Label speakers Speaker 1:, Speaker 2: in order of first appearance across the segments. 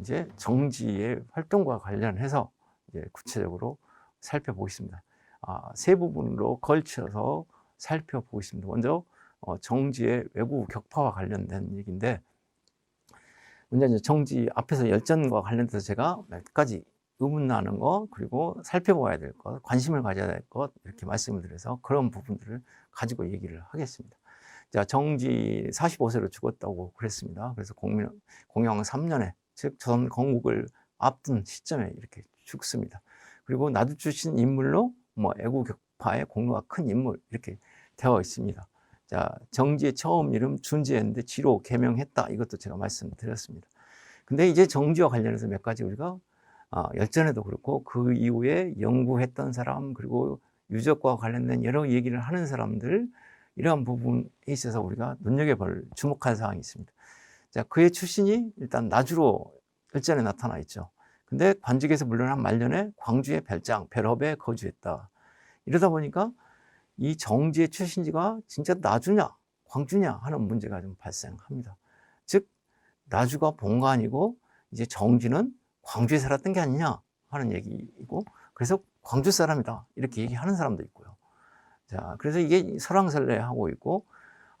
Speaker 1: 이제 정지의 활동과 관련해서 이제 구체적으로 살펴보겠습니다. 아, 세 부분으로 걸쳐서 살펴보겠습니다. 먼저 어, 정지의 외부 격파와 관련된 얘기인데 먼저 이제 정지 앞에서 열전과 관련돼서 제가 몇 가지 의문 나는 거 그리고 살펴봐야 될 것, 관심을 가져야 될 것 이렇게 말씀을 드려서 그런 부분들을 가지고 얘기를 하겠습니다. 자, 정지 45세로 죽었다고 그랬습니다. 그래서 공명, 공영 3년에 즉 전 건국을 앞둔 시점에 이렇게 죽습니다. 그리고 나도 출신 인물로 뭐 애국 격파의 공로가 큰 인물 이렇게 되어 있습니다. 자, 정지의 처음 이름 준지였는데 지로 개명했다. 이것도 제가 말씀드렸습니다. 근데 이제 정지와 관련해서 몇 가지 우리가 아, 열전에도 그렇고 그 이후에 연구했던 사람 그리고 유적과 관련된 여러 얘기를 하는 사람들 이러한 부분에 있어서 우리가 눈여겨볼 주목할 사항이 있습니다. 자, 그의 출신이 일단 나주로 열전에 나타나 있죠. 근데 관직에서 물러난 말년에 광주의 별장, 별업에 거주했다. 이러다 보니까 이 정지의 출신지가 진짜 나주냐, 광주냐 하는 문제가 좀 발생합니다. 즉, 나주가 본관이고 이제 정지는 광주에 살았던 게 아니냐 하는 얘기이고 그래서 광주 사람이다 이렇게 얘기하는 사람도 있고요. 자, 그래서 이게 설왕설래하고 있고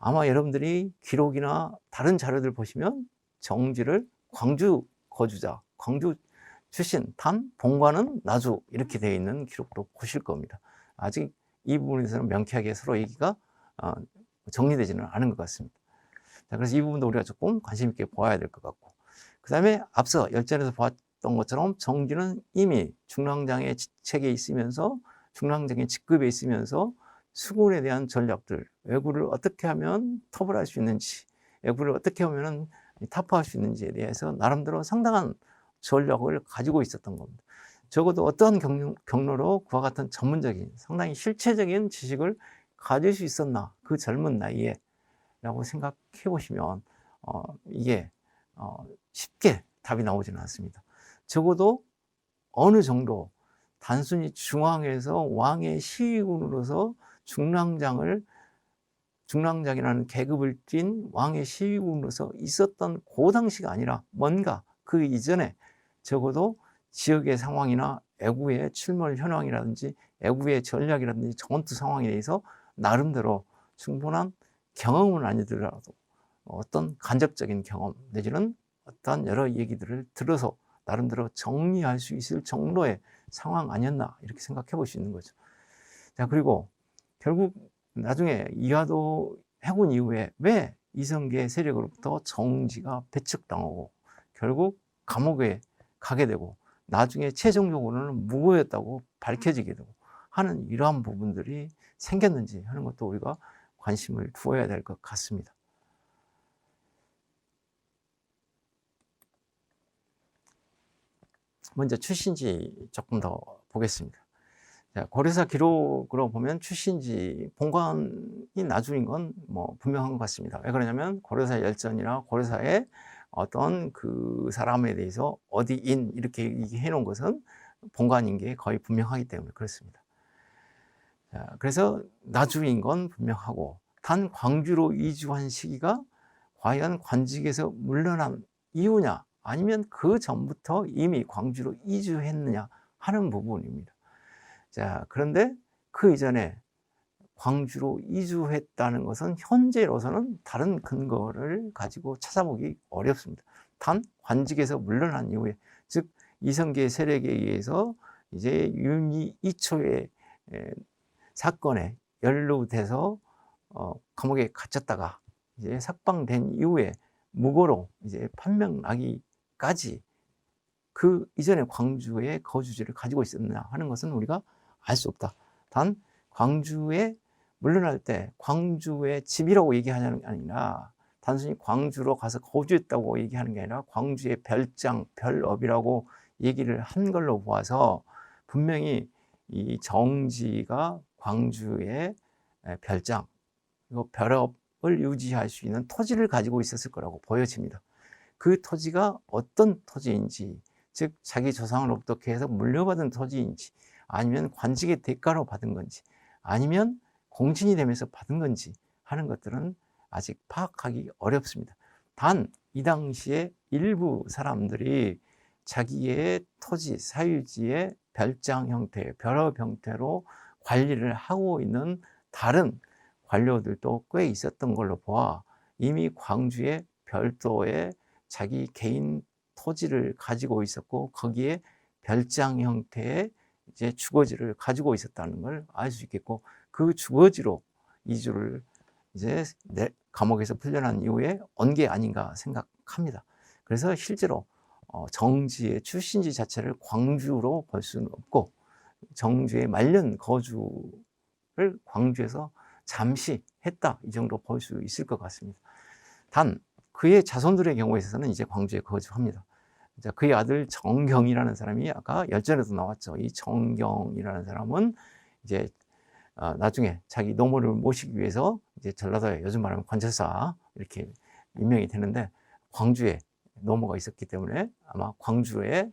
Speaker 1: 아마 여러분들이 기록이나 다른 자료들 보시면 정지를 광주 거주자, 광주 출신, 단 본관은 나주 이렇게 되어 있는 기록도 보실 겁니다. 아직 이 부분에서는 명쾌하게 서로 얘기가 어, 정리되지는 않은 것 같습니다. 자, 그래서 이 부분도 우리가 조금 관심 있게 보아야 될 것 같고 그 다음에 앞서 열전에서 보았던 것처럼 정지는 이미 중랑장의 책에 있으면서 중랑장의 직급에 있으면서 수군에 대한 전략들, 외구를 어떻게 하면 톱을 할수 있는지, 외구를 어떻게 하면 타파할 수 있는지에 대해서 나름대로 상당한 전략을 가지고 있었던 겁니다. 적어도 어떠한 경로, 경로 로 그와 같은 전문적인 상당히 실체적인 지식을 가질 수 있었나 그 젊은 나이에 라고 생각해 보시면 어, 이게 어, 쉽게 답이 나오지는 않습니다. 적어도 어느 정도 단순히 중앙에서 왕의 시위군으로서 중랑장을 중랑장이라는 계급을 띈 왕의 시위군으로서 있었던 그 당시가 아니라 뭔가 그 이전에 적어도 지역의 상황이나 애구의 출몰 현황이라든지 애구의 전략이라든지 전투 상황에 대해서 나름대로 충분한 경험은 아니더라도 어떤 간접적인 경험 내지는 어떤 여러 얘기들을 들어서 나름대로 정리할 수 있을 정도의 상황 아니었나 이렇게 생각해 볼 수 있는 거죠. 자 그리고 결국 나중에 이화도 해군 이후에 왜 이성계 세력으로부터 정지가 배척당하고 결국 감옥에 가게 되고 나중에 최종적으로는 무고였다고 밝혀지게 되고 하는 이러한 부분들이 생겼는지 하는 것도 우리가 관심을 두어야 될 것 같습니다. 먼저 출신지 조금 더 보겠습니다. 자, 고려사 기록으로 보면 출신지 본관이 나주인 건 뭐 분명한 것 같습니다. 왜 그러냐면 고려사 열전이나 고려사의 어떤 그 사람에 대해서 어디인 이렇게 얘기해 놓은 것은 본관인 게 거의 분명하기 때문에 그렇습니다. 자, 그래서 나주인 건 분명하고 단 광주로 이주한 시기가 과연 관직에서 물러난 이유냐 아니면 그 전부터 이미 광주로 이주했느냐 하는 부분입니다. 자, 그런데 그 이전에 광주로 이주했다는 것은 현재로서는 다른 근거를 가지고 찾아보기 어렵습니다. 단 관직에서 물러난 이후에 즉 이성계 세력에 의해서 이제 윤희 이초의 사건에 연루돼서 어, 감옥에 갇혔다가 이제 석방된 이후에 무고로 이제 판명나기까지 그 이전에 광주의 거주지를 가지고 있었느냐 하는 것은 우리가 알 수 없다. 단 광주에 물러날 때 광주의 집이라고 얘기하냐는 게 아니라 단순히 광주로 가서 거주했다고 얘기하는 게 아니라 광주의 별장, 별업이라고 얘기를 한 걸로 보아서 분명히 이 정지가 광주의 별장, 그리고 별업을 유지할 수 있는 토지를 가지고 있었을 거라고 보여집니다. 그 토지가 어떤 토지인지, 즉 자기 조상으로부터 계속 물려받은 토지인지, 아니면 관직의 대가로 받은 건지, 아니면 공신이 되면서 받은 건지 하는 것들은 아직 파악하기 어렵습니다. 단 이 당시에 일부 사람들이 자기의 토지, 사유지의 별장 형태, 별업 형태로 관리를 하고 있는 다른 관료들도 꽤 있었던 걸로 보아 이미 광주에 별도의 자기 개인 토지를 가지고 있었고 거기에 별장 형태의 이제 주거지를 가지고 있었다는 걸 알 수 있겠고 그 주거지로 이주를 이제 감옥에서 풀려난 이후에 온 게 아닌가 생각합니다. 그래서 실제로 어, 정지의 출신지 자체를 광주로 볼 수는 없고 정주의 말년 거주를 광주에서 잠시 했다 이 정도 볼 수 있을 것 같습니다. 단 그의 자손들의 경우에 있어서는 이제 광주에 거주합니다. 자, 그의 아들 정경이라는 사람이 아까 열전에도 나왔죠. 이 정경이라는 사람은 이제 어, 나중에 자기 노모를 모시기 위해서 이제 전라도에 요즘 말하면 관찰사 이렇게 임명이 되는데 광주에 노모가 있었기 때문에 아마 광주에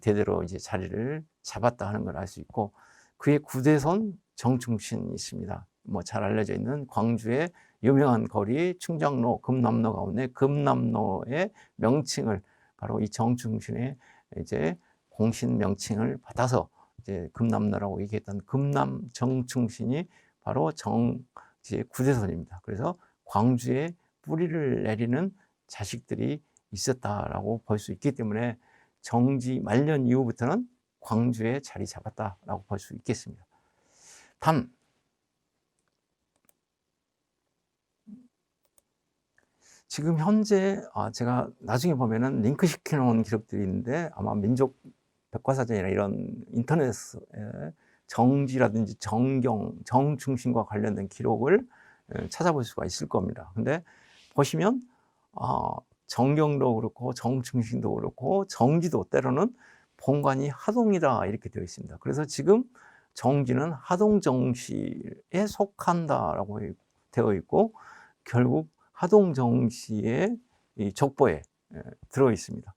Speaker 1: 대대로 이제 자리를 잡았다 하는 걸 알 수 있고 그의 구대손 정충신이 있습니다. 뭐 잘 알려져 있는 광주의 유명한 거리 충장로 금남로 가운데 금남로의 명칭을 바로 이 정충신의 이제 공신 명칭을 받아서 이제 금남로라고 얘기했던 금남 정충신이 바로 정지의 구대손입니다. 그래서 광주에 뿌리를 내리는 자식들이 있었다라고 볼 수 있기 때문에 정지 말년 이후부터는 광주에 자리 잡았다라고 볼 수 있겠습니다. 단 지금 현재 아, 제가 나중에 보면은 링크 시켜놓은 기록들이 있는데 아마 민족 백과사전이나 이런 인터넷에 정지라든지 정경, 정중심과 관련된 기록을 찾아볼 수가 있을 겁니다. 근데 보시면 어, 정경도 그렇고 정중심도 그렇고 정지도 때로는 본관이 하동이다 이렇게 되어 있습니다. 그래서 지금 정지는 하동정시에 속한다라고 되어 있고 결국 하동정시의 족보에 들어 있습니다.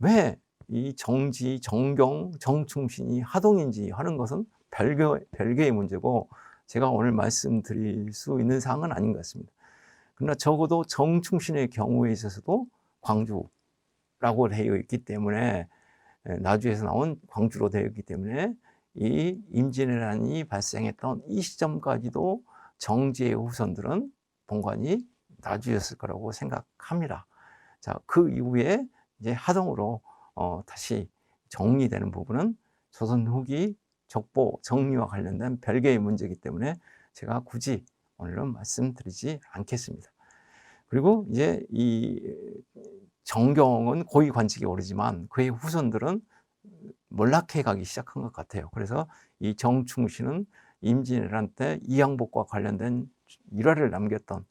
Speaker 1: 왜 이 정지, 정경, 정충신이 하동인지 하는 것은 별개, 별개의 문제고 제가 오늘 말씀드릴 수 있는 사항은 아닌 것 같습니다. 그러나 적어도 정충신의 경우에 있어서도 광주라고 되어 있기 때문에 나주에서 나온 광주로 되어 있기 때문에 이 임진왜란이 발생했던 이 시점까지도 정지의 후손들은 본관이 나주였을 거라고 생각합니다. 자, 그 이후에 이제 하동으로 어, 다시 정리되는 부분은 조선 후기 족보 정리와 관련된 별개의 문제이기 때문에 제가 굳이 오늘은 말씀드리지 않겠습니다. 그리고 이제 이 정경은 고위 관직에 오르지만 그의 후손들은 몰락해 가기 시작한 것 같아요. 그래서 이 정충신은 임진왜란 때 이양복과 관련된 일화를 남겼던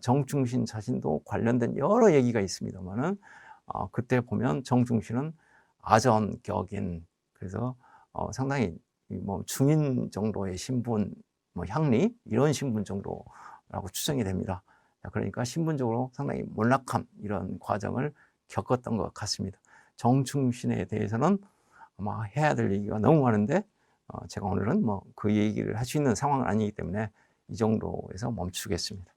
Speaker 1: 정충신 자신도 관련된 여러 얘기가 있습니다만은 어, 그때 보면 정충신은 아전격인 그래서 어, 상당히 뭐 중인 정도의 신분, 뭐 향리 이런 신분 정도라고 추정이 됩니다. 그러니까 신분적으로 상당히 몰락함 이런 과정을 겪었던 것 같습니다. 정충신에 대해서는 아마 해야 될 얘기가 너무 많은데 어, 제가 오늘은 뭐 그 얘기를 할 수 있는 상황은 아니기 때문에 이 정도에서 멈추겠습니다.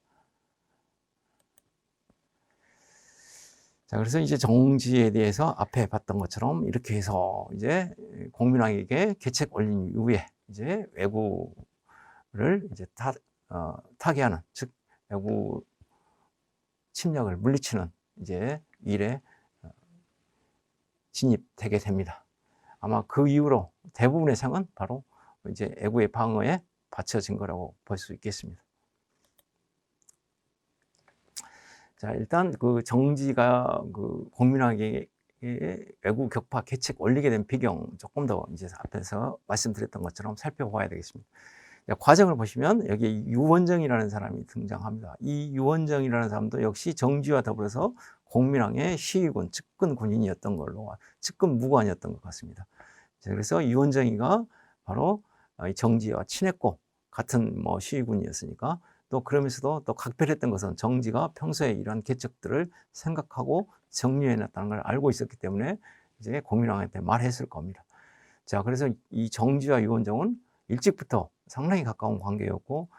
Speaker 1: 자, 그래서 이제 정지에 대해서 앞에 봤던 것처럼 이렇게 해서 이제 공민왕에게 계책 올린 이후에 이제 외구를 이제 타, 어, 타개하는, 즉, 외구 침략을 물리치는 이제 일에 어, 진입되게 됩니다. 아마 그 이후로 대부분의 상은 바로 이제 애구의 방어에 바쳐진 거라고 볼 수 있겠습니다. 자, 일단 그 정지가 그 공민학의 외국 격파 개책 올리게 된 배경 조금 더 이제 앞에서 말씀드렸던 것처럼 살펴봐야 되겠습니다. 과정을 보시면 여기 유원정이라는 사람이 등장합니다. 이 유원정이라는 사람도 역시 정지와 더불어서 공민왕의 시위군, 측근 군인이었던 걸로, 측근 무관이었던 것 같습니다. 그래서 유원정이가 바로 정지와 친했고 같은 뭐 시위군이었으니까 또 그러면서도 또 각별했던 것은 정지가 평소에 이러한 개척들을 생각하고 정리해 놨다는 걸 알고 있었기 때문에 이제 공민왕한테 말했을 겁니다. 자, 그래서 이 정지와 유원정은 일찍부터 상당히 가까운 관계였고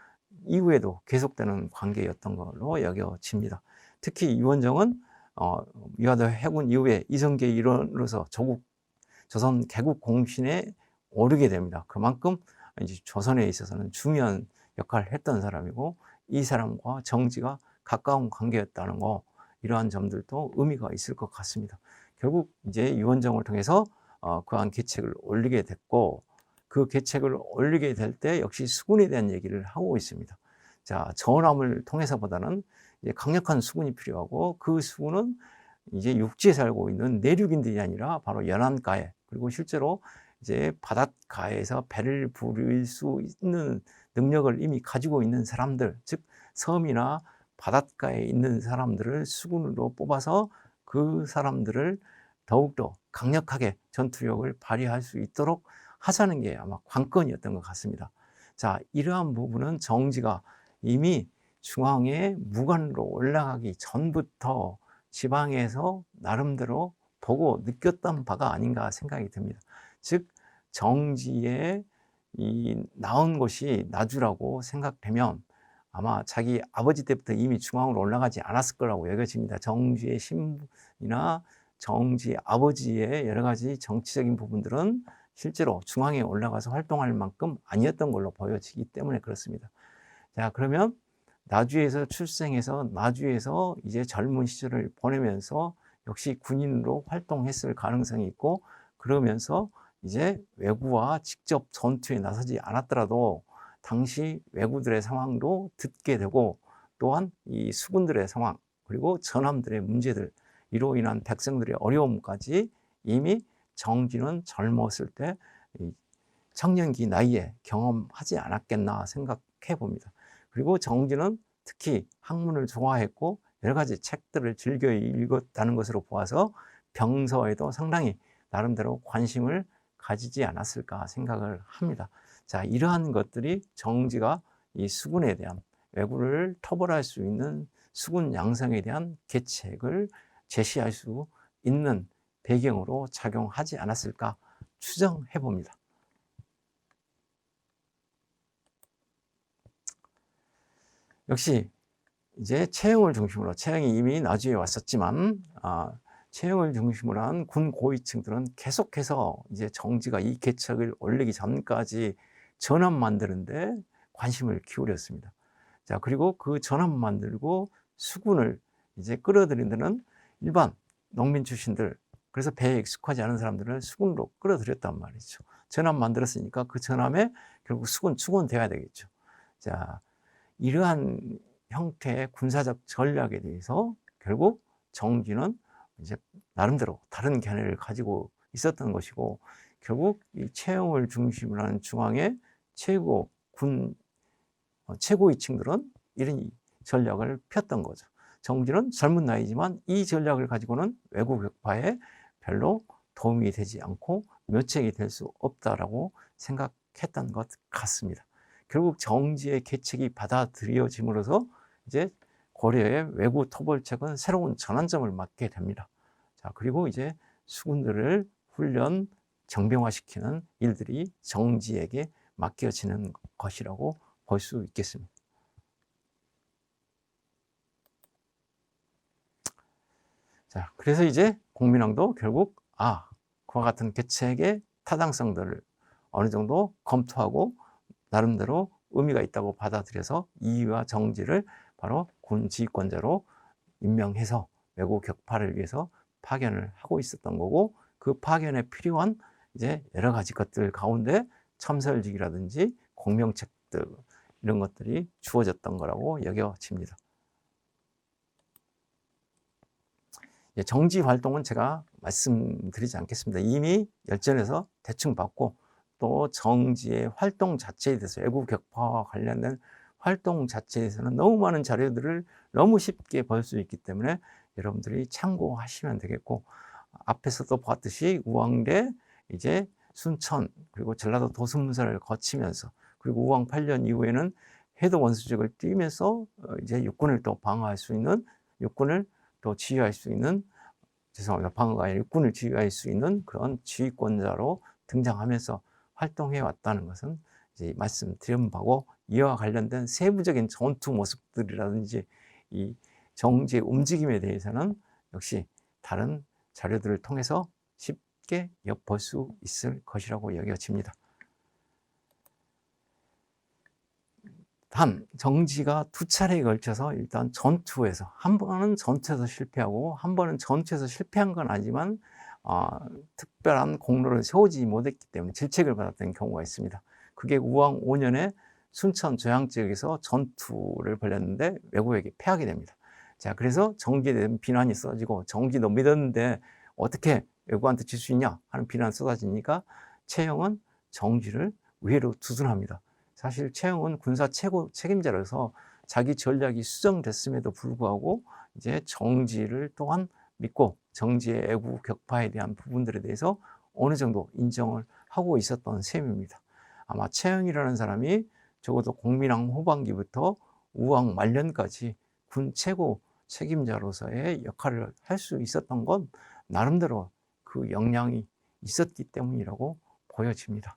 Speaker 1: 이후에도 계속되는 관계였던 걸로 여겨집니다. 특히 유원정은 어, 위화도 해군 이후에 이성계 일원으로서 조국 조선 개국 공신에 오르게 됩니다. 그만큼 이제 조선에 있어서는 중요한 역할을 했던 사람이고 이 사람과 정지가 가까운 관계였다는 거 이러한 점들도 의미가 있을 것 같습니다. 결국 이제 유원정을 통해서 어, 그한 계책을 올리게 됐고 그 계책을 올리게 될 때 역시 수군에 대한 얘기를 하고 있습니다. 자 전함을 통해서보다는 이제 강력한 수군이 필요하고 그 수군은 이제 육지에 살고 있는 내륙인들이 아니라 바로 연안가에 그리고 실제로 이제 바닷가에서 배를 부릴 수 있는 능력을 이미 가지고 있는 사람들, 즉 섬이나 바닷가에 있는 사람들을 수군으로 뽑아서 그 사람들을 더욱더 강력하게 전투력을 발휘할 수 있도록 하자는 게 아마 관건이었던 것 같습니다. 자, 이러한 부분은 정지가 이미 중앙에 무관으로 올라가기 전부터 지방에서 나름대로 보고 느꼈던 바가 아닌가 생각이 듭니다. 즉, 정지에 이 나온 것이 나주라고 생각되면 아마 자기 아버지 때부터 이미 중앙으로 올라가지 않았을 거라고 여겨집니다. 정지의 신분이나 정지 아버지의 여러 가지 정치적인 부분들은 실제로 중앙에 올라가서 활동할 만큼 아니었던 걸로 보여지기 때문에 그렇습니다. 자, 그러면 나주에서 출생해서 나주에서 이제 젊은 시절을 보내면서 역시 군인으로 활동했을 가능성이 있고 그러면서 이제 외구와 직접 전투에 나서지 않았더라도 당시 외구들의 상황도 듣게 되고 또한 이 수군들의 상황 그리고 전함들의 문제들 이로 인한 백성들의 어려움까지 이미 정지는 젊었을 때 청년기 나이에 경험하지 않았겠나 생각해 봅니다. 그리고 정지는 특히 학문을 좋아했고 여러 가지 책들을 즐겨 읽었다는 것으로 보아서 병서에도 상당히 나름대로 관심을 가지지 않았을까 생각을 합니다. 자, 이러한 것들이 정지가 이 수군에 대한 외구를 터벌할 수 있는 수군 양성에 대한 계책을 제시할 수 있는 배경으로 작용하지 않았을까 추정해 봅니다. 역시 이제 채용을 중심으로 채용이 이미 나주에 왔었지만 아, 채용을 중심으로 한 군 고위층들은 계속해서 이제 정지가 이 계책을 올리기 전까지 전함 만드는데 관심을 기울였습니다. 자 그리고 그 전함 만들고 수군을 이제 끌어들인 데는 일반 농민 출신들 그래서 배에 익숙하지 않은 사람들을 수군으로 끌어들였단 말이죠. 전함 만들었으니까 그 전함에 결국 수군 축원돼야 되겠죠. 자 이러한 형태의 군사적 전략에 대해서 결국 정기는 이제 나름대로 다른 견해를 가지고 있었던 것이고 결국 이 채용을 중심으로 하는 중앙의 최고 군 어, 최고위층들은 이런 전략을 폈던 거죠. 정지는 젊은 나이지만 이 전략을 가지고는 외국 격파에 별로 도움이 되지 않고 묘책이 될 수 없다라고 생각했던 것 같습니다. 결국 정지의 계책이 받아들여짐으로써 이제 고려의 외구 토벌책은 새로운 전환점을 맞게 됩니다. 자, 그리고 이제 수군들을 훈련, 정병화시키는 일들이 정지에게 맡겨지는 것이라고 볼 수 있겠습니다. 자, 그래서 이제 공민왕도 결국 아, 그와 같은 계책의 타당성들을 어느 정도 검토하고 나름대로 의미가 있다고 받아들여서 이와 정지를 바로 군 지휘권자로 임명해서 외국 격파를 위해서 파견을 하고 있었던 거고 그 파견에 필요한 이제 여러 가지 것들 가운데 첨설직이라든지 공명책들 이런 것들이 주어졌던 거라고 여겨집니다. 정지 활동은 제가 말씀드리지 않겠습니다. 이미 열전에서 대충 봤고 또 정지의 활동 자체에 대해서 외국 격파와 관련된 활동 자체에서는 너무 많은 자료들을 너무 쉽게 볼수 있기 때문에 여러분들이 참고하시면 되겠고 앞에서도 봤듯이 우왕대 이제 순천 그리고 전라도 도순문사를 거치면서 그리고 우왕 8년 이후에는 해도 원수직을 뛰면서 어, 이제 육군을 또 방어할 수 있는 육군을 또 지휘할 수 있는 죄송합니다. 방어가 아니라 육군을 지휘할 수 있는 그런 지휘권자로 등장하면서 활동해 왔다는 것은 말씀드린 바고 이와 관련된 세부적인 전투 모습들이라든지 이 정지의 움직임에 대해서는 역시 다른 자료들을 통해서 쉽게 엿볼 수 있을 것이라고 여겨집니다. 단 정지가 두 차례에 걸쳐서 일단 전투에서 한 번은 전투에서 실패하고 한 번은 전투에서 실패한 건 아니지만 어, 특별한 공로를 세우지 못했기 때문에 질책을 받았던 경우가 있습니다. 그게 우왕 5년에 순천 조양 지역에서 전투를 벌였는데 외국에게 패하게 됩니다. 자, 그래서 정지에 대한 비난이 쏟아지고 정지 너 믿었는데 어떻게 외국한테 질 수 있냐 하는 비난 쏟아지니까 최영은 정지를 의외로 두둔합니다. 사실 최영은 군사 최고 책임자로서 자기 전략이 수정됐음에도 불구하고 이제 정지를 또한 믿고 정지의 애국 격파에 대한 부분들에 대해서 어느 정도 인정을 하고 있었던 셈입니다. 아마 최영이라는 사람이 적어도 공민왕 후반기부터 우왕 말년까지 군 최고 책임자로서의 역할을 할 수 있었던 건 나름대로 그 역량이 있었기 때문이라고 보여집니다.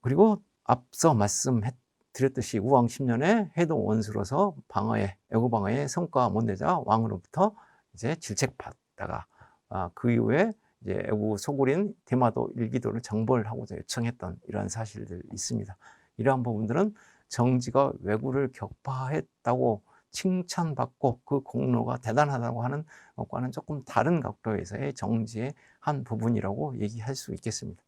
Speaker 1: 그리고 앞서 말씀드렸듯이 우왕 10년에 해동 원수로서 방어에 애고 방어에 성과 못 내자 왕으로부터 이제 질책받다가 아, 그 이후에 이제 애국 소굴인 대마도 일기도를 정벌 하고자 요청했던 이러한 사실들 있습니다. 이러한 부분들은 정지가 왜구를 격파했다고 칭찬받고 그 공로가 대단하다고 하는 것과는 조금 다른 각도에서의 정지의 한 부분이라고 얘기할 수 있겠습니다.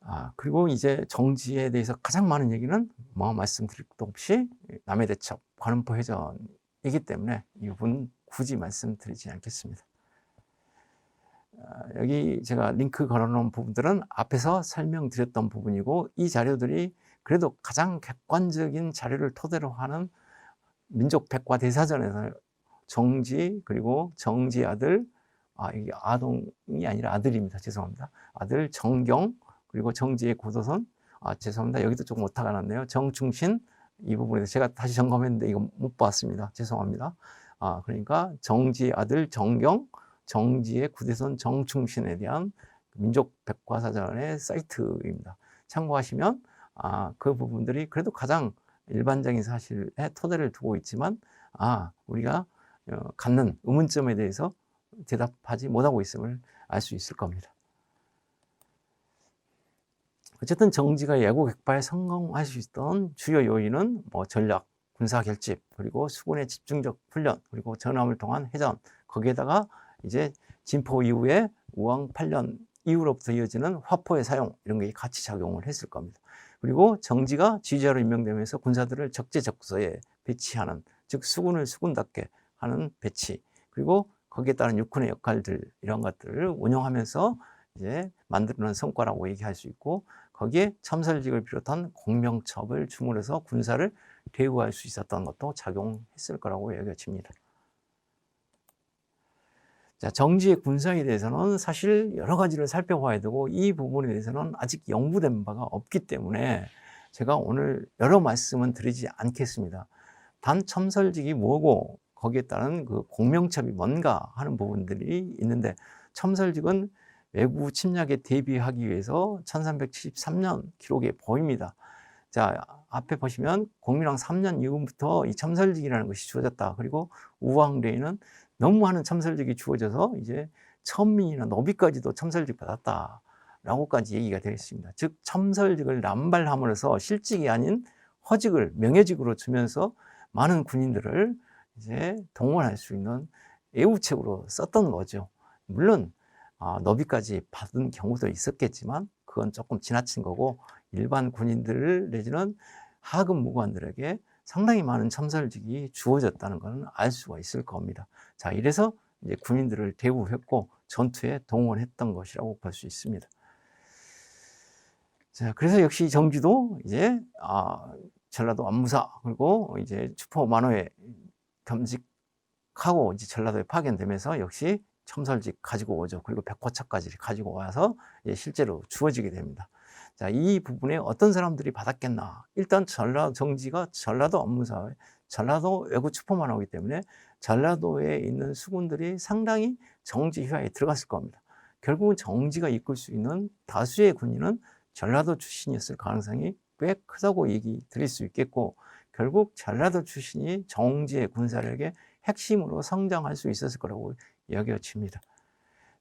Speaker 1: 아, 그리고 이제 정지에 대해서 가장 많은 얘기는 뭐 말씀드릴 것도 없이 남해 대첩, 관음포 해전이기 때문에 이 부분 굳이 말씀드리지 않겠습니다. 아, 여기 제가 링크 걸어놓은 부분들은 앞에서 설명드렸던 부분이고 이 자료들이 그래도 가장 객관적인 자료를 토대로 하는 민족 백과 대사전에서 정지 그리고 정지 아들 아 이게 아동이 아니라 아들입니다. 죄송합니다. 아들 정경 그리고 정지의 고도선. 아 죄송합니다. 여기도 조금 오타가 났네요. 정충신 이 부분에서 제가 다시 점검했는데 이거 못 봤습니다. 죄송합니다 아 그러니까 정지 아들 정경 정지의 구대선 정충신에 대한 민족 백과사전의 사이트입니다 참고하시면 아, 그 부분들이 그래도 가장 일반적인 사실에 토대를 두고 있지만 아, 우리가 어, 갖는 의문점에 대해서 대답하지 못하고 있음을 알 수 있을 겁니다. 어쨌든 정지가 예고 객파에 성공할 수 있던 주요 요인은 뭐 전략, 군사 결집, 그리고 수군의 집중적 훈련, 그리고 전함을 통한 해전, 거기에다가 이제 진포 이후에 우왕 8년 이후로부터 이어지는 화포의 사용 이런 게 같이 작용을 했을 겁니다. 그리고 정지가 지휘자로 임명되면서 군사들을 적재적소에 배치하는 즉 수군을 수군답게 하는 배치 그리고 거기에 따른 육군의 역할들 이런 것들을 운영하면서 이제 만들어낸 성과라고 얘기할 수 있고 거기에 첨설직을 비롯한 공명첩을 주문해서 군사를 대우할 수 있었던 것도 작용했을 거라고 여겨집니다. 자, 정지의 군사에 대해서는 사실 여러 가지를 살펴봐야 되고 이 부분에 대해서는 아직 연구된 바가 없기 때문에 제가 오늘 여러 말씀은 드리지 않겠습니다. 단 첨설직이 뭐고 거기에 따른 그 공명첩이 뭔가 하는 부분들이 있는데 첨설직은 외부 침략에 대비하기 위해서 1373년 기록에 보입니다. 자, 앞에 보시면 공민왕 3년 이후부터 이 첨설직이라는 것이 주어졌다. 그리고 우왕래에는 너무 많은 첨설직이 주어져서 이제 천민이나 노비까지도 첨설직 받았다. 라고까지 얘기가 되어 있습니다. 즉, 첨설직을 남발함으로써 실직이 아닌 허직을 명예직으로 주면서 많은 군인들을 이제 동원할 수 있는 애우책으로 썼던 거죠. 물론, 아, 너비까지 받은 경우도 있었겠지만, 그건 조금 지나친 거고, 일반 군인들 내지는 하급 무관들에게 상당히 많은 첨설직이 주어졌다는 것은 알 수가 있을 겁니다. 자, 이래서 이제 군인들을 대우했고 전투에 동원했던 것이라고 볼 수 있습니다. 자, 그래서 역시 정지도 이제 아, 전라도 안무사 그리고 이제 추포 만호에 겸직하고 이제 전라도에 파견되면서 역시 첨설직 가지고 오죠. 그리고 백호차까지 가지고 와서 실제로 주어지게 됩니다. 자, 이 부분에 어떤 사람들이 받았겠나? 일단 전라도 정지가 전라도 업무사회, 전라도 외국 추포만 하기 때문에 전라도에 있는 수군들이 상당히 정지 휘하에 들어갔을 겁니다. 결국은 정지가 이끌 수 있는 다수의 군인은 전라도 출신이었을 가능성이 꽤 크다고 얘기 드릴 수 있겠고, 결국 전라도 출신이 정지의 군사력의 핵심으로 성장할 수 있었을 거라고 여겨집니다.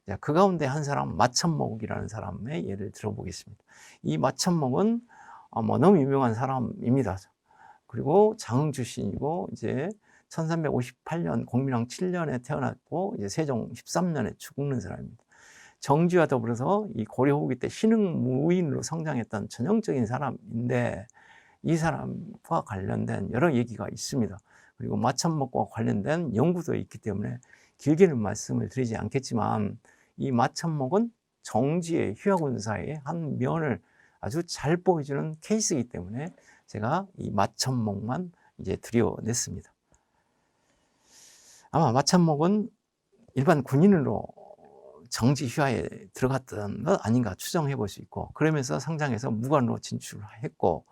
Speaker 1: 자, 그 가운데 한 사람 마천목이라는 사람의 예를 들어보겠습니다. 이 마천목은 어, 뭐 너무 유명한 사람입니다. 그리고 장흥 출신이고 이제 1358년 공민왕 7년에 태어났고 이제 세종 13년에 죽는 사람입니다. 정지와 더불어서 이 고려 후기 때 신흥 무인으로 성장했던 전형적인 사람인데 이 사람과 관련된 여러 얘기가 있습니다. 그리고 마천목과 관련된 연구도 있기 때문에 길게는 말씀을 드리지 않겠지만 이 마천목은 정지의 휴화군사의 한 면을 아주 잘 보여주는 케이스이기 때문에 제가 이 마천목만 이제 드려냈습니다. 아마 마천목은 일반 군인으로 정지 휴화에 들어갔던 것 아닌가 추정해 볼 수 있고 그러면서 상장해서 무관으로 진출했고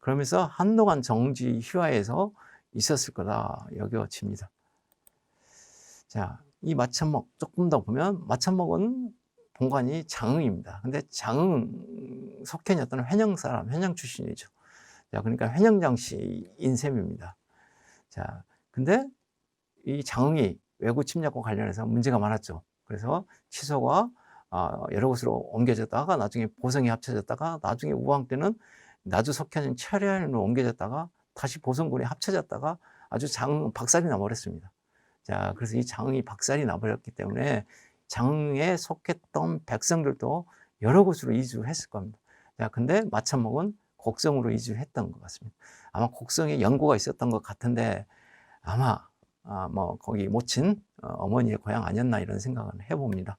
Speaker 1: 그러면서 한동안 정지 휴화에서 있었을 거다 여겨집니다. 자, 이 마천목 조금 더 보면 마천목은 본관이 장흥입니다. 근데 장흥 속현이었던 회령 사람, 회령 출신이죠. 자, 그러니까 회령장씨 인 셈입니다. 자, 근데 이 장흥이 외구 침략과 관련해서 문제가 많았죠. 그래서 치소가 어, 여러 곳으로 옮겨졌다가 나중에 보성이 합쳐졌다가 나중에 우왕 때는 나주 속현인 철야인으로 옮겨졌다가 다시 보성군에 합쳐졌다가 아주 장흥 박살이 나버렸습니다. 자, 그래서 이 장흥이 박살이 나버렸기 때문에 장흥에 속했던 백성들도 여러 곳으로 이주했을 겁니다. 자, 근데 마천목은 곡성으로 이주했던 것 같습니다. 아마 곡성에 연고가 있었던 것 같은데 아마 아, 뭐 거기 모친 어, 어머니의 고향 아니었나 이런 생각은 해봅니다.